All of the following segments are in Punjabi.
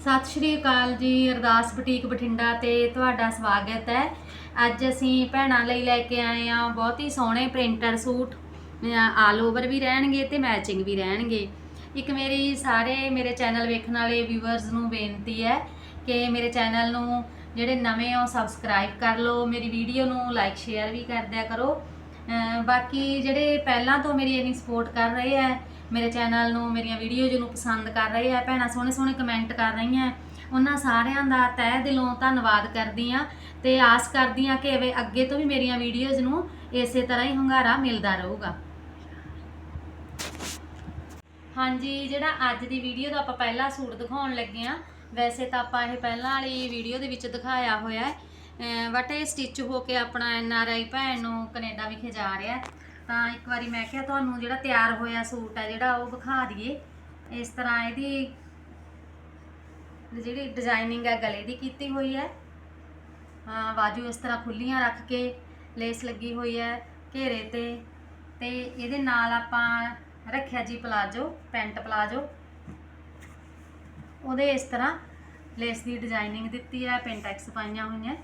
ਸਤਿ ਸ਼੍ਰੀ ਅਕਾਲ ਜੀ, ਅਰਦਾਸ ਬੁਟੀਕ ਬਠਿੰਡਾ ਤੇ ਤੁਹਾਡਾ ਸਵਾਗਤ ਹੈ। ਅੱਜ ਅਸੀਂ ਭੈਣਾਂ ਲਈ ਲੈ ਕੇ ਆਏ ਆ ਬਹੁਤ ਹੀ ਸੋਹਣੇ ਪ੍ਰਿੰਟਰ ਸੂਟ। ਆਲ ਓਵਰ ਵੀ ਰਹਿਣਗੇ ਤੇ ਮੈਚਿੰਗ ਵੀ ਰਹਿਣਗੇ। ਇੱਕ ਮੇਰੀ ਸਾਰੇ ਮੇਰੇ ਚੈਨਲ ਵੇਖਣ ਵਾਲੇ ਵਿਊਅਰਸ ਨੂੰ ਬੇਨਤੀ ਹੈ ਕਿ ਮੇਰੇ ਚੈਨਲ ਨੂੰ ਜਿਹੜੇ ਨਵੇਂ ਹੋ ਸਬਸਕ੍ਰਾਈਬ ਕਰ ਲਓ, ਮੇਰੀ ਵੀਡੀਓ ਨੂੰ ਲਾਈਕ ਸ਼ੇਅਰ ਵੀ ਕਰ ਦਿਆ ਕਰੋ। ਬਾਕੀ ਜਿਹੜੇ ਪਹਿਲਾਂ ਤੋਂ ਮੇਰੀ ਇੰਨੀ ਸਪੋਰਟ ਕਰ ਰਹੇ ਹੈ ਮੇਰੇ ਚੈਨਲ ਨੂੰ, ਮੇਰੀਆਂ ਵੀਡੀਓਜ਼ ਨੂੰ ਪਸੰਦ ਕਰ ਰਹੇ ਆ, ਭੈਣਾਂ ਸੋਹਣੇ ਸੋਹਣੇ ਕਮੈਂਟ ਕਰ ਰਹੀਆਂ ਉਹਨਾਂ ਸਾਰਿਆਂ ਦਾ ਤਹਿ ਦਿਲੋਂ ਧੰਨਵਾਦ ਕਰਦੀ ਆ ਤੇ ਆਸ ਕਰਦੀ ਆ ਕਿ ਐਵੇਂ ਅੱਗੇ ਤੋਂ ਵੀ ਮੇਰੀਆਂ ਵੀਡੀਓਜ਼ ਨੂੰ ਇਸੇ ਤਰ੍ਹਾਂ ਹੀ ਹੁੰਗਾਰਾ ਮਿਲਦਾ ਰਹੂਗਾ। ਹਾਂਜੀ, ਜਿਹੜਾ ਅੱਜ ਦੀ ਵੀਡੀਓ ਦਾ ਆਪਾਂ ਪਹਿਲਾ ਸੂਟ ਦਿਖਾਉਣ ਲੱਗੇ ਆ, ਵੈਸੇ ਤਾਂ ਆਪਾਂ ਇਹ ਪਹਿਲਾਂ ਵਾਲੀ ਵੀਡੀਓ ਦੇ ਵਿੱਚ ਦਿਖਾਇਆ ਹੋਇਆ ਹੈ। ਬਟ ਇਹ ਸਟਿਚ ਹੋ ਕੇ ਆਪਣਾ ਐਨ ਆਰ ਆਈ ਭੈਣ ਨੂੰ ਕੈਨੇਡਾ ਵਿਖੇ ਜਾ ਰਿਹਾ ਤਾਂ ਇੱਕ ਵਾਰੀ ਮੈਂ ਕਿਹਾ ਤੁਹਾਨੂੰ ਜਿਹੜਾ ਤਿਆਰ ਹੋਇਆ ਸੂਟ ਹੈ ਜਿਹੜਾ ਉਹ ਵਿਖਾ ਦਈਏ। ਇਸ ਤਰ੍ਹਾਂ ਇਹਦੀ ਜਿਹੜੀ ਡਿਜ਼ਾਈਨਿੰਗ ਹੈ ਗਲੇ ਦੀ ਕੀਤੀ ਹੋਈ ਹੈ। ਹਾਂ ਬਾਜੂ ਇਸ ਤਰ੍ਹਾਂ ਖੁੱਲੀਆਂ ਰੱਖ ਕੇ ਲੇਸ ਲੱਗੀ ਹੋਈ ਹੈ ਘੇਰੇ ਤੇ। ਤੇ ਇਹਦੇ ਨਾਲ ਆਪਾਂ ਰੱਖਿਆ ਜੀ ਪਲਾਜੋ ਪੈਂਟ ਪਲਾਜੋ ਉਹਦੇ ਇਸ ਤਰ੍ਹਾਂ ਲੇਸ ਦੀ ਡਿਜ਼ਾਈਨਿੰਗ ਦਿੱਤੀ ਹੈ ਪੈਂਟੈਕਸ ਪਾਈਆਂ ਹੋਈਆਂ।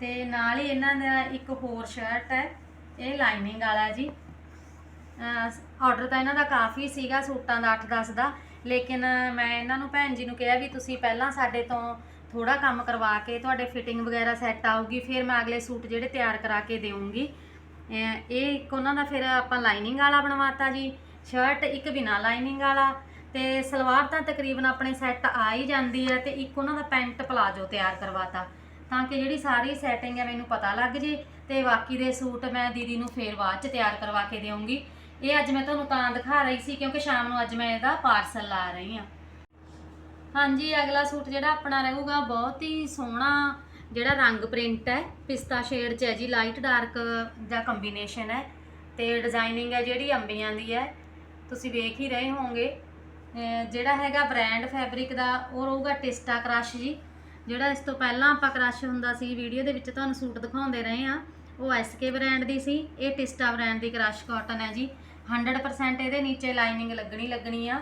ਤੇ ਨਾਲ ਹੀ ਇਹਨਾਂ ਦਾ ਇੱਕ ਹੋਰ ਸ਼ਰਟ ਹੈ। ਇਹ ਲਾਈਨਿੰਗ ਵਾਲਾ ਜੀ। ਆਰਡਰ ਤਾਂ ਇਹਨਾਂ ਦਾ ਕਾਫੀ ਸੀਗਾ, ਸੂਟਾਂ ਦਾ 8-10 ਦਾ। ਲੇਕਿਨ ਮੈਂ ਇਹਨਾਂ ਨੂੰ ਭੈਣ ਜੀ ਨੂੰ ਕਿਹਾ ਵੀ ਤੁਸੀਂ ਪਹਿਲਾਂ ਸਾਡੇ ਤੋਂ ਥੋੜਾ ਕੰਮ ਕਰਵਾ ਕੇ ਤੁਹਾਡੇ ਫਿਟਿੰਗ ਵਗੈਰਾ ਸੈੱਟ ਆਊਗੀ, ਫਿਰ ਮੈਂ ਅਗਲੇ ਸੂਟ ਜਿਹੜੇ ਤਿਆਰ ਕਰਾ ਕੇ ਦੇਵਾਂਗੀ ਇਹ ਇੱਕ ਉਹਨਾਂ ਦਾ ਫਿਰ ਆਪਾਂ ਲਾਈਨਿੰਗ ਵਾਲਾ ਬਣਵਾਤਾ ਜੀ। ਸ਼ਰਟ ਇੱਕ ਬਿਨਾ ਲਾਈਨਿੰਗ ਵਾਲਾ। ਤੇ ਸਲਵਾਰ ਤਾਂ ਤਕਰੀਬਨ ਆਪਣੇ ਸੈੱਟ ਆ ਹੀ ਜਾਂਦੀ ਹੈ ਤੇ ਇੱਕ ਉਹਨਾਂ ਦਾ ਪੈਂਟ ਪਲਾਜੋ ਤਿਆਰ ਕਰਵਾਤਾ। ਤਾਂ ਕਿ ਜਿਹੜੀ ਸਾਰੀ ਸੈਟਿੰਗ ਹੈ ਮੈਨੂੰ ਪਤਾ ਲੱਗ ਜੇ ਤੇ ਬਾਕੀ ਦੇ ਸੂਟ ਮੈਂ ਦੀਦੀ ਨੂੰ ਫੇਰ ਬਾਅਦ ਚ ਤਿਆਰ ਕਰਵਾ ਕੇ ਦੇਵਾਂਗੀ ਇਹ ਅੱਜ ਮੈਂ ਤੁਹਾਨੂੰ ਤਾਂ ਦਿਖਾ ਰਹੀ ਸੀ ਕਿਉਂਕਿ ਸ਼ਾਮ ਨੂੰ ਅੱਜ ਮੈਂ ਇਹਦਾ ਪਾਰਸਲ ਲਾ ਰਹੀ ਹਾਂ। ਹਾਂਜੀ, ਅਗਲਾ ਸੂਟ ਜਿਹੜਾ ਆਪਣਾ ਰਹੂਗਾ ਬਹੁਤ ਹੀ ਸੋਹਣਾ ਜਿਹੜਾ ਰੰਗ ਪ੍ਰਿੰਟ ਹੈ, ਪਿਸਤਾ ਸ਼ੇਡ ਚ ਹੈ ਜੀ ਲਾਈਟ ਡਾਰਕ ਦਾ ਕੰਬੀਨੇਸ਼ਨ ਹੈ ਤੇ ਡਿਜ਼ਾਈਨਿੰਗ ਹੈ ਜਿਹੜੀ ਅੰਬੀਆਂ ਦੀ ਹੈ। ਤੁਸੀਂ ਵੇਖ ਹੀ ਰਹੇ ਹੋਵੋਗੇ। ਜਿਹੜਾ ਹੈਗਾ ਬ੍ਰਾਂਡ ਫੈਬਰਿਕ ਦਾ, ਉਹ ਰਹੂਗਾ ਟਿਸਟਾ ਕ੍ਰਸ਼ ਜੀ। ਜਿਹੜਾ ਇਸ ਤੋਂ ਪਹਿਲਾਂ ਆਪਾਂ ਕ੍ਰਸ਼ ਹੁੰਦਾ ਸੀ ਵੀਡੀਓ ਦੇ ਵਿੱਚ ਤੁਹਾਨੂੰ ਸੂਟ ਦਿਖਾਉਂਦੇ ਰਹੇ ਆ ਉਹ ਐਸਕੇ ਬ੍ਰਾਂਡ ਦੀ ਸੀ, ਇਹ ਟਿਸਟਾ ਬ੍ਰਾਂਡ ਦੀ ਕ੍ਰਸ਼ ਕਾਟਨ ਹੈ ਜੀ। 100% ਇਹਦੇ ਨੀਚੇ ਲਾਈਨਿੰਗ ਲੱਗਣੀ ਲੱਗਣੀ ਆ।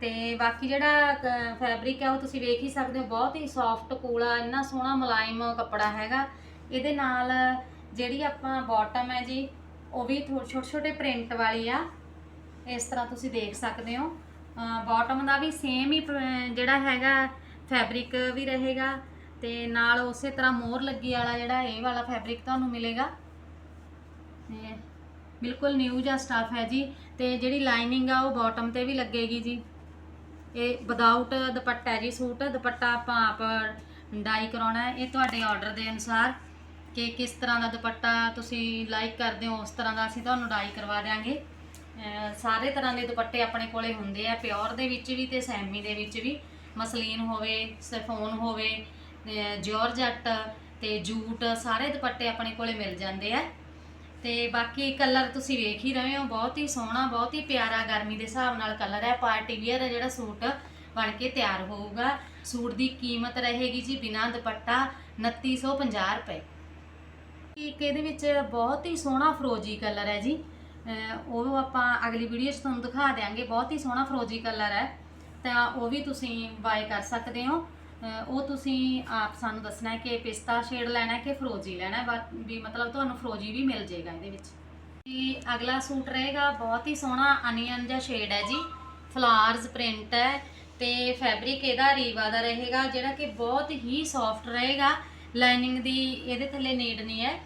ਤੇ ਬਾਕੀ ਜਿਹੜਾ ਫੈਬਰਿਕ ਹੈ ਉਹ ਤੁਸੀਂ ਵੇਖ ਹੀ ਸਕਦੇ ਹੋ, ਬਹੁਤ ਹੀ ਸੌਫਟ ਕੂਲਾ, ਇੰਨਾ ਸੋਹਣਾ ਮੁਲਾਇਮ ਕੱਪੜਾ ਹੈਗਾ। ਇਹਦੇ ਨਾਲ ਜਿਹੜੀ ਆਪਾਂ ਬਾਟਮ ਹੈ ਜੀ, ਉਹ ਵੀ ਛੋਟੇ ਛੋਟੇ ਪ੍ਰਿੰਟ ਵਾਲੀ ਆ। ਇਸ ਤਰ੍ਹਾਂ ਤੁਸੀਂ ਦੇਖ ਸਕਦੇ ਹੋ। ਬਾਟਮ ਦਾ ਵੀ ਸੇਮ ਹੀ ਪ- ਜਿਹੜਾ ਹੈਗਾ ਫੈਬਰਿਕ ਵੀ ਰਹੇਗਾ ਤੇ ਨਾਲ ਉਸੇ ਤਰ੍ਹਾਂ ਮੋਰ ਲੱਗੀ ਵਾਲਾ ਜਿਹੜਾ ਇਹ ਵਾਲਾ ਫੈਬਰਿਕ ਤੁਹਾਨੂੰ ਮਿਲੇਗਾ। ਤੇ ਬਿਲਕੁਲ ਨਿਊ ਜਾਂ ਸਟਾਫ ਹੈ ਜੀ ਤੇ ਜਿਹੜੀ ਲਾਈਨਿੰਗ ਆ ਉਹ ਬਾਟਮ ਤੇ ਵੀ ਲੱਗੇਗੀ ਜੀ। ਇਹ ਵਿਦਆਊਟ ਦੁਪੱਟਾ ਜੀ, ਸੂਟ, ਦੁਪੱਟਾ ਆਪਾਂ ਆਪ ਡਾਈ ਕਰਾਉਣਾ ਹੈ। ਇਹ ਤੁਹਾਡੇ ਆਰਡਰ ਦੇ ਅਨੁਸਾਰ ਕਿ ਕਿਸ ਤਰ੍ਹਾਂ ਦਾ ਦੁਪੱਟਾ ਤੁਸੀਂ ਲਾਈਕ ਕਰਦੇ ਹੋ, ਉਸ ਤਰ੍ਹਾਂ ਦਾ ਅਸੀਂ ਤੁਹਾਨੂੰ ਡਾਈ ਕਰਵਾ ਦਿਆਂਗੇ। ਸਾਰੇ ਤਰ੍ਹਾਂ ਦੇ ਦੁਪੱਟੇ ਆਪਣੇ ਕੋਲੇ ਹੁੰਦੇ ਆ ਪਿਓਰ ਦੇ ਵਿੱਚ ਵੀ ਤੇ ਸੈਮੀ ਦੇ ਵਿੱਚ ਵੀ। ਮਸਲੀਨ ਹੋਵੇ, ਸਿਫੋਨ ਹੋਵੇ, ਅਹ ਜਾਰਜਟ ਤੇ ਜੂਟ ਸਾਰੇ ਦੁਪੱਟੇ ਆਪਣੇ ਕੋਲੇ ਮਿਲ ਜਾਂਦੇ ਆ। ਤੇ ਬਾਕੀ ਕਲਰ ਤੁਸੀਂ ਵੇਖ ਹੀ ਰਹੇ ਹੋ, ਬਹੁਤ ਹੀ ਸੋਹਣਾ, ਬਹੁਤ ਹੀ ਪਿਆਰਾ ਗਰਮੀ ਦੇ ਹਿਸਾਬ ਨਾਲ ਕਲਰ ਹੈ। ਪਾਰਟੀ ਵੀਅਰ ਹੈ ਜਿਹੜਾ ਸੂਟ ਬਣ ਕੇ ਤਿਆਰ ਹੋਊਗਾ। ਸੂਟ ਦੀ ਕੀਮਤ ਰਹੇਗੀ ਜੀ ਬਿਨਾਂ ਦੁਪੱਟਾ 2950 ਰੁਪਏ। ਇੱਕ ਇਹਦੇ ਵਿੱਚ ਬਹੁਤ ਹੀ ਸੋਹਣਾ ਫਰੋਜੀ ਕਲਰ ਹੈ ਜੀ। ਉਹ ਆਪਾਂ ਅਗਲੀ ਵੀਡੀਓ 'ਚ ਤੁਹਾਨੂੰ ਦਿਖਾ ਦਿਆਂਗੇ। ਬਹੁਤ ਹੀ ਸੋਹਣਾ ਫਰੋਜੀ ਕਲਰ ਹੈ। ਤਾਂ ਉਹ ਵੀ ਤੁਸੀਂ ਬਾਏ ਕਰ ਸਕਦੇ ਹੋ। ਉਹ ਤੁਸੀਂ ਆਪ ਸਾਨੂੰ ਦੱਸਣਾ ਹੈ ਕਿ ਪਿਸਤਾ ਸ਼ੇਡ ਲੈਣਾ ਹੈ ਕਿ ਫਰੋਜੀ ਲੈਣਾ ਹੈ। ਵੀ ਮਤਲਬ ਤੁਹਾਨੂੰ ਫਰੋਜੀ ਵੀ ਮਿਲ ਜਾਏਗਾ ਇਹਦੇ ਵਿੱਚ। ਜੀ ਅਗਲਾ ਸੂਟ ਰਹੇਗਾ, ਬਹੁਤ ਹੀ ਸੋਹਣਾ ਅਨੀਅਨ ਜਿਹਾ ਸ਼ੇਡ ਹੈ ਜੀ। ਫਲਾਰਸ ਪ੍ਰਿੰਟ ਹੈ ਤੇ ਫੈਬਰਿਕ ਇਹਦਾ ਰੀਵਾ ਦਾ ਰਹੇਗਾ, ਜਿਹੜਾ ਕਿ ਬਹੁਤ ਹੀ ਸੌਫਟ ਰਹੇਗਾ। ਲਾਈਨਿੰਗ ਦੀ ਇਹਦੇ ਥੱਲੇ ਨੀਡ ਨਹੀਂ ਹੈ।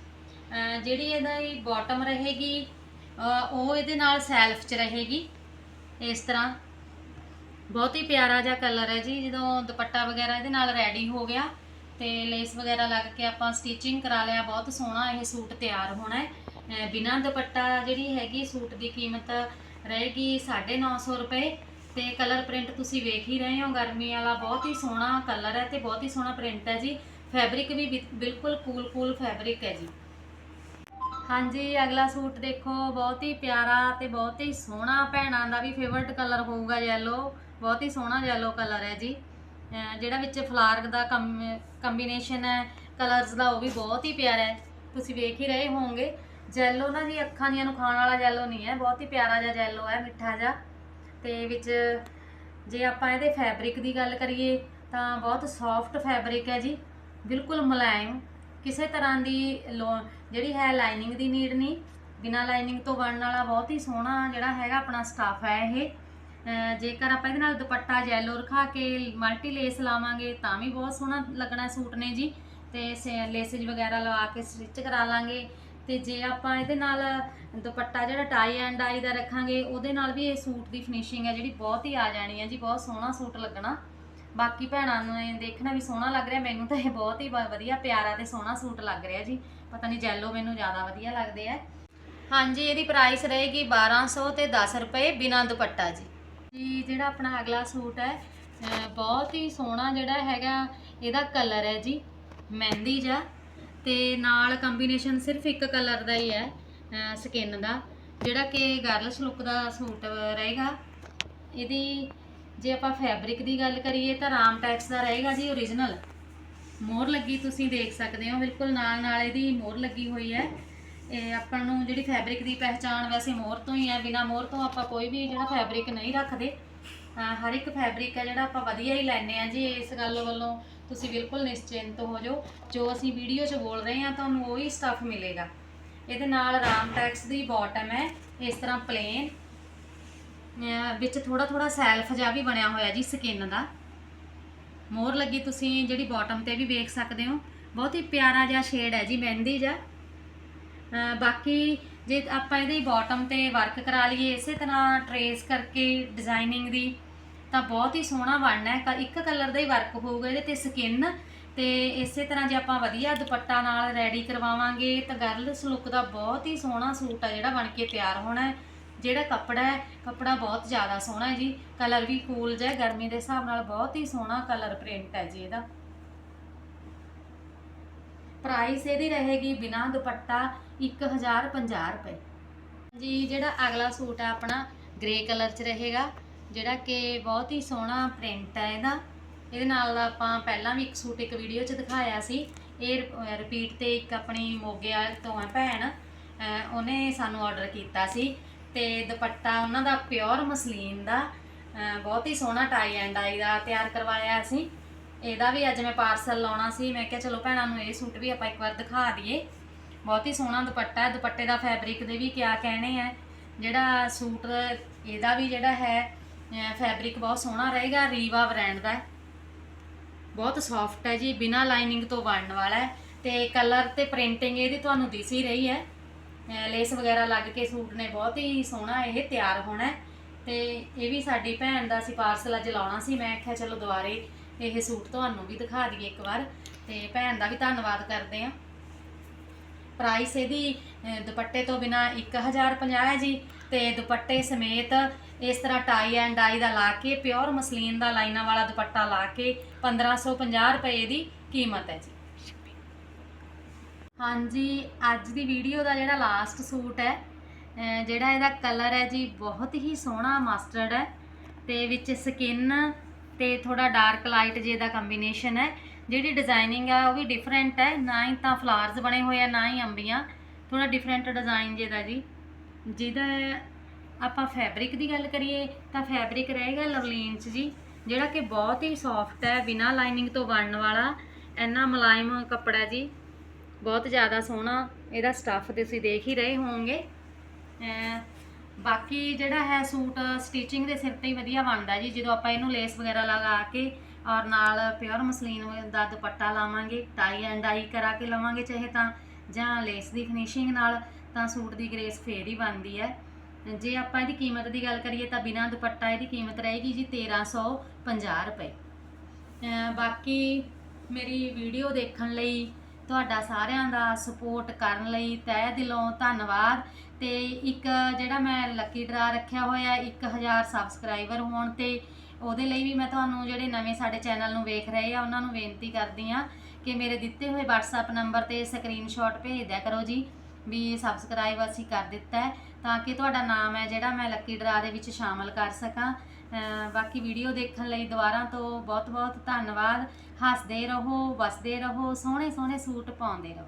ਜਿਹੜੀ ਇਹਦਾ ਹੀ ਬਾਟਮ ਰਹੇਗੀ ਉਹ ਇਹਦੇ ਨਾਲ ਸੈਲਫ ਚ ਰਹੇਗੀ। ਇਸ ਤਰ੍ਹਾਂ ਬਹੁਤ ਹੀ ਪਿਆਰਾ ਜਿਹਾ ਕਲਰ ਹੈ ਜੀ, ਜਦੋਂ ਦੁਪੱਟਾ ਵਗੈਰਾ ਇਹਦੇ ਨਾਲ ਰੈਡੀ ਹੋ ਗਿਆ ਤੇ ਲੇਸ ਵਗੈਰਾ ਲੱਗ ਕੇ ਆਪਾਂ ਸਟਿਚਿੰਗ ਕਰਾ ਲਿਆ, ਬਹੁਤ ਸੋਹਣਾ ਇਹ ਸੂਟ ਤਿਆਰ ਹੋਣਾ ਹੈ। ਬਿਨਾਂ ਦੁਪੱਟਾ ਜਿਹੜੀ ਹੈਗੀ ਸੂਟ ਦੀ ਕੀਮਤ ਰਹੇਗੀ 950 ਰੁਪਏ ਤੇ ਕਲਰ ਪ੍ਰਿੰਟ ਤੁਸੀਂ ਵੇਖ ਹੀ ਰਹੇ ਹੋ, ਗਰਮੀ ਵਾਲਾ ਬਹੁਤ ਹੀ ਸੋਹਣਾ ਕਲਰ ਹੈ ਤੇ ਬਹੁਤ ਹੀ ਸੋਹਣਾ ਪ੍ਰਿੰਟ ਹੈ ਜੀ। ਫੈਬਰਿਕ ਵੀ ਬਿ- ਬਿਲਕੁਲ ਕੂਲ ਕੂਲ ਫੈਬਰਿਕ ਹੈ ਜੀ। ਹਾਂਜੀ, ਅਗਲਾ ਸੂਟ ਦੇਖੋ, ਬਹੁਤ ਹੀ ਪਿਆਰਾ ਤੇ ਬਹੁਤ ਹੀ ਸੋਹਣਾ ਭੈਣਾਂ ਦਾ ਵੀ ਫੇਵਰਟ ਕਲਰ ਹੋਊਗਾ ਯੈਲੋ ਬਹੁਤ ਹੀ ਸੋਹਣਾ ਯੈਲੋ ਕਲਰ ਹੈ ਜੀ। ਜਿਹੜਾ ਵਿੱਚ ਫਲਾਰਕ ਦਾ ਕੰਬੀਨੇਸ਼ਨ ਹੈ ਕਲਰਸ ਦਾ ਉਹ ਵੀ ਬਹੁਤ ਹੀ ਪਿਆਰਾ ਹੈ। ਤੁਸੀਂ ਵੇਖ ਹੀ ਰਹੇ ਹੋਵੋਗੇ ਜੈਲੋ ਨਾ ਜੀ ਅੱਖਾਂ ਦੀਆਂ ਨੂੰ ਖਾਣ ਵਾਲਾ ਜੈਲੋ ਨਹੀਂ ਹੈ, ਬਹੁਤ ਹੀ ਪਿਆਰਾ ਜਿਹਾ ਜੈਲੋ ਹੈ, ਮਿੱਠਾ ਜਿਹਾ। ਤੇ ਵਿੱਚ ਜੇ ਆਪਾਂ ਇਹਦੇ ਫੈਬਰਿਕ ਦੀ ਗੱਲ ਕਰੀਏ, ਤਾਂ ਬਹੁਤ ਸੌਫਟ ਫੈਬਰਿਕ ਹੈ ਜੀ, ਬਿਲਕੁਲ ਮੁਲਾਇਮ। ਕਿਸੇ ਤਰ੍ਹਾਂ ਦੀ ਲੋ- ਜਿਹੜੀ ਹੈ ਲਾਈਨਿੰਗ ਦੀ ਨੀਡ ਨਹੀਂ। ਬਿਨਾ ਲਾਈਨਿੰਗ ਤੋਂ ਬਣਨ ਵਾਲਾ ਬਹੁਤ ਹੀ ਸੋਹਣਾ ਜਿਹੜਾ ਹੈਗਾ ਆਪਣਾ ਸਟਾਫ ਹੈ ਇਹ। ਜੇਕਰ ਆਪਾਂ ਇਹਦੇ ਨਾਲ ਦੁਪੱਟਾ ਜੈਲੋ ਰਖਾ ਕੇ ਮਲਟੀ ਲੇਸ ਲਾਵਾਂਗੇ, ਤਾਂ ਵੀ ਬਹੁਤ ਸੋਹਣਾ ਲੱਗਣਾ ਸੂਟ ਨੇ ਜੀ। ਤੇ ਲੇਸਿਸ ਵਗੈਰਾ ਲਵਾ ਕੇ ਸਟਿਚ ਕਰਾ ਲਾਂਗੇ। ਤੇ ਜੇ ਆਪਾਂ ਇਹਦੇ ਨਾਲ ਦੁਪੱਟਾ ਜਿਹੜਾ ਟਾਈ ਐਂਡ ਆਈ ਦਾ ਰੱਖਾਂਗੇ, ਉਹਦੇ ਨਾਲ ਵੀ ਇਹ ਸੂਟ ਦੀ ਫਿਨਿਸ਼ਿੰਗ ਹੈ ਜਿਹੜੀ ਬਹੁਤ ਹੀ ਆ ਜਾਣੀ ਹੈ ਜੀ, ਬਹੁਤ ਸੋਹਣਾ ਸੂਟ ਲੱਗਣਾ। ਬਾਕੀ ਭੈਣਾਂ ਨੂੰ ਦੇਖਣਾ ਵੀ ਸੋਹਣਾ ਲੱਗ ਰਿਹਾ, ਮੈਨੂੰ ਤਾਂ ਇਹ ਬਹੁਤ ਹੀ ਵ- ਵਧੀਆ ਪਿਆਰਾ ਤੇ ਸੋਹਣਾ ਸੂਟ ਲੱਗ ਰਿਹਾ ਜੀ। ਪਤਾ ਨਹੀਂ ਜੈਲੋ ਮੈਨੂੰ ਜ਼ਿਆਦਾ ਵਧੀਆ ਲੱਗਦੇ ਆ। ਹਾਂਜੀ, ਇਹਦੀ ਪ੍ਰਾਈਸ ਰਹੇਗੀ 1200 ਤੇ 10 ਰੁਪਏ ਬਿਨਾ ਦੁਪੱਟਾ ਜੀ। ਜੀ ਜਿਹੜਾ ਆਪਣਾ ਅਗਲਾ ਸੂਟ ਹੈ ਬਹੁਤ ਹੀ ਸੋਹਣਾ ਜਿਹੜਾ ਹੈਗਾ, ਇਹਦਾ ਕਲਰ ਹੈ ਜੀ, ਮਹਿੰਦੀ ਜਾ ਤੇ ਨਾਲ ਕੰਬੀਨੇਸ਼ਨ ਸਿਰਫ ਇੱਕ ਕਲਰ ਦਾ ਹੀ ਹੈ ਸਕਿਨ ਦਾ। ਜਿਹੜਾ ਕਿ ਗਰਲਸ ਲੁੱਕ ਦਾ ਸੂਟ ਰਹੇਗਾ। ਇਹਦੀ ਜੇ ਆਪਾਂ ਫੈਬਰਿਕ ਦੀ ਗੱਲ ਕਰੀਏ ਤਾਂ ਰਾਮ ਟੈਕਸ ਦਾ ਰਹੇਗਾ ਜੀ ਓਰੀਜਨਲ ਮੋਹਰ ਲੱਗੀ ਤੁਸੀਂ ਦੇਖ ਸਕਦੇ ਹੋ, ਬਿਲਕੁਲ ਨਾਲ ਨਾਲ ਇਹਦੀ ਮੋਹਰ ਲੱਗੀ ਹੋਈ ਹੈ। ਇਹ ਆਪਾਂ ਨੂੰ ਜਿਹੜੀ ਫੈਬਰਿਕ ਦੀ ਪਹਿਚਾਣ ਵੈਸੇ ਮੋਹਰ ਤੋਂ ਹੀ ਹੈ ਬਿਨਾ ਮੋਹਰ ਤੋਂ ਆਪਾਂ ਕੋਈ ਵੀ ਜਿਹੜਾ ਫੈਬਰਿਕ ਨਹੀਂ ਰੱਖਦੇ। ਹਰ ਇੱਕ ਫੈਬਰਿਕ ਹੈ ਜਿਹੜਾ ਆਪਾਂ ਵਧੀਆ ਹੀ ਲੈਨੇ ਆ ਜੀ, ਇਸ ਗੱਲ ਵੱਲੋਂ ਤੁਸੀਂ ਬਿਲਕੁਲ ਨਿਸ਼ਚਿੰਤ ਹੋ ਜਾਓ। ਜੋ ਅਸੀਂ ਵੀਡੀਓ 'ਚ ਬੋਲ ਰਹੇ ਹਾਂ, ਤੁਹਾਨੂੰ ਉਹੀ ਸਟੱਫ ਮਿਲੇਗਾ। ਇਹਦੇ ਨਾਲ ਰਾਮ ਟੈਕਸ ਦੀ ਬਾਟਮ ਹੈ, ਇਸ ਤਰ੍ਹਾਂ ਪਲੇਨ ਵਿੱਚ ਥੋੜਾ ਥੋੜਾ ਸੈਲਫ ਜਿਹਾ ਵੀ ਬਣਿਆ ਹੋਇਆ ਜੀ ਸਕਿਨ ਦਾ। ਮੋਹਰ ਲੱਗੀ ਤੁਸੀਂ ਜਿਹੜੀ ਬਾਟਮ ਤੇ ਵੀ ਵੇਖ ਸਕਦੇ ਹੋ। ਬਹੁਤ ਹੀ ਪਿਆਰਾ ਜਿਹਾ ਸ਼ੇਡ ਹੈ ਜੀ, ਮਹਿੰਦੀ ਜਿਹਾ। ਬਾਕੀ ਜੇ ਆਪਾਂ ਇਹਦੀ ਬਾਟਮ ਤੇ ਵਰਕ ਕਰਾ ਲਈਏ ਇਸੇ ਤਰ੍ਹਾਂ ਟਰੇਸ ਕਰਕੇ ਡਿਜ਼ਾਈਨਿੰਗ ਦੀ ਤਾਂ ਬਹੁਤ ਹੀ ਸੋਹਣਾ ਬਣਨਾ ਹੈ। ਕ- ਇੱਕ ਕਲਰ ਦਾ ਹੀ ਵਰਕ ਹੋਊਗਾ ਇਹਦੇ ਤੇ ਸਕਿਨ ਤੇ ਇਸੇ ਤਰ੍ਹਾਂ ਜੇ ਆਪਾਂ ਵਧੀਆ ਦੁਪੱਟਾ ਨਾਲ ਰੈਡੀ ਕਰਵਾਵਾਂਗੇ ਤਾਂ ਗਰਲਸ ਲੁੱਕ ਦਾ ਬਹੁਤ ਹੀ ਸੋਹਣਾ ਸੂਟ ਆ ਜਿਹੜਾ ਬਣ ਕੇ ਤਿਆਰ ਹੋਣਾ ਹੈ। ਜਿਹੜਾ ਕੱਪੜਾ ਹੈ ਕੱਪੜਾ ਬਹੁਤ ਜ਼ਿਆਦਾ ਸੋਹਣਾ ਹੈ ਜੀ। ਕਲਰ ਵੀ ਕੂਲ ਜਿਹਾ ਹੈ, ਗਰਮੀ ਦੇ ਹਿਸਾਬ ਨਾਲ ਬਹੁਤ ਹੀ ਸੋਹਣਾ ਕਲਰ ਪ੍ਰਿੰਟ ਹੈ ਜੀ ਇਹਦਾ। ਪ੍ਰਾਈਸ ਇਹਦੀ ਰਹੇਗੀ ਬਿਨਾ ਦੁਪੱਟਾ 1050 ਰੁਪਏ। ਜੀ ਜਿਹੜਾ ਅਗਲਾ ਸੂਟ ਹੈ ਆਪਣਾ ਗ੍ਰੇ ਕਲਰ 'ਚ ਰਹੇਗਾ, ਜਿਹੜਾ ਕਿ ਬਹੁਤ ਹੀ ਸੋਹਣਾ ਪ੍ਰਿੰਟ ਹੈ ਇਹਦਾ। ਇਹਦੇ ਨਾਲ ਆਪਾਂ ਪਹਿਲਾਂ ਵੀ ਇੱਕ ਸੂਟ ਇੱਕ ਵੀਡੀਓ 'ਚ ਦਿਖਾਇਆ ਸੀ। ਇਹ ਰਿਪੀਟ ਤੇ ਇੱਕ ਆਪਣੀ ਮੋਗੇ ਵਾਲੇ ਤੋਂ ਹੈ ਭੈਣ ਉਹਨੇ ਸਾਨੂੰ ਆਰਡਰ ਕੀਤਾ ਸੀ। ਤੇ ਦੁਪੱਟਾ ਉਹਨਾਂ ਦਾ ਪਿਓਰ ਮਸਲੀਨ ਦਾ ਬਹੁਤ ਹੀ ਸੋਹਣਾ ਟਾਈ ਐਂਡ ਆਈ ਦਾ ਤਿਆਰ ਕਰਵਾਇਆ ਅਸੀਂ। ਇਹਦਾ ਵੀ ਅੱਜ ਮੈਂ ਪਾਰਸਲ ਲਾਉਣਾ ਸੀ। ਮੈਂ ਕਿਹਾ ਚਲੋ ਭੈਣਾਂ ਨੂੰ ਇਹ ਸੂਟ ਵੀ ਆਪਾਂ ਇੱਕ ਵਾਰ ਦਿਖਾ ਦਈਏ। ਬਹੁਤ ਹੀ ਸੋਹਣਾ ਦੁਪੱਟਾ ਹੈ। ਦੁਪੱਟੇ ਦਾ ਫੈਬਰਿਕ ਦੇ ਵੀ ਕਿਆ ਕਹਿਣੇ ਆ। ਜਿਹੜਾ ਸੂਟ ਇਹਦਾ ਵੀ ਜਿਹੜਾ ਹੈ ਫੈਬਰਿਕ ਬਹੁਤ ਸੋਹਣਾ ਰਹੇਗਾ। ਰੀਵਾ ਬ੍ਰਾਂਡ ਦਾ ਬਹੁਤ ਸੌਫਟ ਹੈ ਜੀ। ਬਿਨਾ ਲਾਈਨਿੰਗ ਤੋਂ ਬਣਨ ਵਾਲਾ ਹੈ। ਤੇ ਕਲਰ ਤੇ ਪ੍ਰਿੰਟਿੰਗ ਇਹਦੀ ਤੁਹਾਨੂੰ ਦਿਸ ਹੀ ਰਹੀ ਹੈ। ਲੇਸ ਵਗੈਰਾ ਲੱਗ ਕੇ ਸੂਟ ਨੇ ਬਹੁਤ ਹੀ ਸੋਹਣਾ ਇਹ ਤਿਆਰ ਹੋਣਾ ਹੈ। ਤੇ ਇਹ ਵੀ ਸਾਡੀ ਭੈਣ ਦਾ ਸੀ ਪਾਰਸਲ ਅੱਜ ਲਾਉਣਾ ਸੀ। ਮੈਂ ਆਖਿਆ ਚਲੋ ਦੁਬਾਰੇ ਇਹ ਸੂਟ ਤੁਹਾਨੂੰ ਵੀ ਦਿਖਾ ਦਈਏ ਇੱਕ ਵਾਰ ਤੇ ਭੈਣ ਦਾ ਵੀ ਧੰਨਵਾਦ ਕਰਦੇ ਹਾਂ। ਪ੍ਰਾਈਸ ਇਹਦੀ ਦੁਪੱਟੇ ਤੋਂ ਬਿਨਾ 1050 ਹੈ ਜੀ ਤੇ ਦੁਪੱਟੇ ਸਮੇਤ ਇਸ ਤਰ੍ਹਾਂ ਟਾਈ ਐਂਡ ਡਾਈ ਦਾ ਲਾ ਕੇ ਪਿਓਰ ਮਸਲੀਨ ਦਾ ਲਾਈਨਾਂ ਵਾਲਾ ਦੁਪੱਟਾ ਲਾ ਕੇ 1550 ਰੁਪਏ ਦੀ ਕੀਮਤ ਹੈ ਜੀ। ਹਾਂਜੀ, ਅੱਜ ਦੀ ਵੀਡੀਓ ਦਾ ਜਿਹੜਾ ਲਾਸਟ ਸੂਟ ਹੈ ਜਿਹੜਾ ਇਹਦਾ ਕਲਰ ਹੈ ਜੀ ਬਹੁਤ ਹੀ ਸੋਹਣਾ ਮਸਟਰਡ ਹੈ ਤੇ ਵਿੱਚ ਸਕਿਨ ਤੇ ਥੋੜਾ ਡਾਰਕ ਲਾਈਟ ਜੇ ਦਾ ਕੰਬੀਨੇਸ਼ਨ ਹੈ। ਜਿਹੜੀ ਡਿਜ਼ਾਈਨਿੰਗ ਆ ਉਹ ਵੀ ਡਿਫਰੈਂਟ ਹੈ। ਨਾ ਹੀ ਤਾਂ ਫਲਾਰਸ ਬਣੇ ਹੋਏ ਆ, ਨਾ ਹੀ ਅੰਬੀਆਂ। ਥੋੜਾ ਡਿਫਰੈਂਟ ਡਿਜ਼ਾਈਨ ਜੇ ਦਾ ਜੀ। ਜਿਹਦਾ ਆਪਾਂ ਫੈਬਰਿਕ ਦੀ ਗੱਲ ਕਰੀਏ ਤਾਂ ਫੈਬਰਿਕ ਰਹੇਗਾ ਲਵਲੀਨ ਚ ਜੀ। ਜਿਹੜਾ ਕਿ ਬਹੁਤ ਹੀ ਸੌਫਟ ਹੈ, ਬਿਨਾ ਲਾਈਨਿੰਗ ਤੋਂ ਬਣਨ ਵਾਲਾ। ਇੰਨਾ ਮੁਲਾਇਮ ਕੱਪੜਾ ਜੀ। ਬਹੁਤ ਜ਼ਿਆਦਾ ਸੋਹਣਾ ਇਹਦਾ ਸਟੱਫ ਤੁਸੀਂ ਦੇਖ ਹੀ ਰਹੇ ਹੋਵੋਗੇ। ਬਾਕੀ ਜਿਹੜਾ ਹੈ ਸੂਟ ਸਟਿਚਿੰਗ ਦੇ ਸਿਰ ਤੇ ਹੀ ਵਧੀਆ ਬਣਦਾ ਜੀ, ਜਦੋਂ ਆਪਾਂ ਇਹਨੂੰ ਲੇਸ ਵਗੈਰਾ ਲਗਾ ਕੇ ਔਰ ਨਾਲ ਪਿਓਰ ਮਸਲੀਨ ਦਾ ਦੁਪੱਟਾ ਲਾਵਾਂਗੇ ਟਾਈ ਐਂਡ ਡਾਈ ਕਰਾ ਕੇ ਲਵਾਂਗੇ ਚਾਹੇ ਤਾਂ, ਜਾਂ ਲੇਸ ਦੀ ਫਿਨਿਸ਼ਿੰਗ ਨਾਲ, ਤਾਂ ਸੂਟ ਦੀ ਗ੍ਰੇਸ ਫੇਰ ਹੀ ਬਣਦੀ ਹੈ। ਜੇ ਆਪਾਂ ਇਹਦੀ ਕੀਮਤ ਦੀ ਗੱਲ ਕਰੀਏ ਤਾਂ ਬਿਨਾਂ ਦੁਪੱਟਾ ਇਹਦੀ ਕੀਮਤ ਰਹੇਗੀ ਜੀ 1350 ਰੁਪਏ। ਬਾਕੀ ਮੇਰੀ ਵੀਡੀਓ ਦੇਖਣ ਲਈ ਤੁਹਾਡਾ ਸਾਰਿਆਂ ਦਾ ਸਪੋਰਟ ਕਰਨ ਲਈ ਤਹਿ ਦਿਲੋਂ ਧੰਨਵਾਦ। ਤੇ ਇੱਕ ਜਿਹੜਾ ਮੈਂ ਲੱਕੀ ਡਰਾ ਰੱਖਿਆ ਹੋਇਆ 1000 ਸਬਸਕ੍ਰਾਈਬਰ ਹੋਣ ਤੇ ਉਹਦੇ ਲਈ ਵੀ ਮੈਂ ਤੁਹਾਨੂੰ ਜਿਹੜੇ ਨਵੇਂ ਸਾਡੇ ਚੈਨਲ ਨੂੰ ਵੇਖ ਰਹੇ ਆ, ਉਹਨਾਂ ਨੂੰ ਬੇਨਤੀ ਕਰਦੀ ਆ ਕਿ ਮੇਰੇ ਦਿੱਤੇ ਹੋਏ WhatsApp ਨੰਬਰ ਤੇ ਸਕਰੀਨਸ਼ਾਟ ਭੇਜ ਦਿਆ ਕਰੋ ਜੀ, ਵੀ ਸਬਸਕ੍ਰਾਈਬ ਅਸੀਂ ਕਰ ਦਿੱਤਾ ਹੈ, ਤਾਂ ਕਿ ਤੁਹਾਡਾ ਨਾਮ ਹੈ ਜਿਹੜਾ ਮੈਂ ਲੱਕੀ ਡਰਾ ਦੇ ਵਿੱਚ ਸ਼ਾਮਲ ਕਰ ਸਕਾਂ। ਬਾਕੀ ਵੀਡੀਓ ਦੇਖਣ ਲਈ ਦੁਬਾਰਾ ਤੋਂ ਬਹੁਤ ਬਹੁਤ ਧੰਨਵਾਦ। ਹੱਸਦੇ ਰਹੋ, ਵਸਦੇ ਰਹੋ ਸੋਹਣੇ ਸੋਹਣੇ ਸੂਟ ਪਾਉਂਦੇ ਰਹੋ।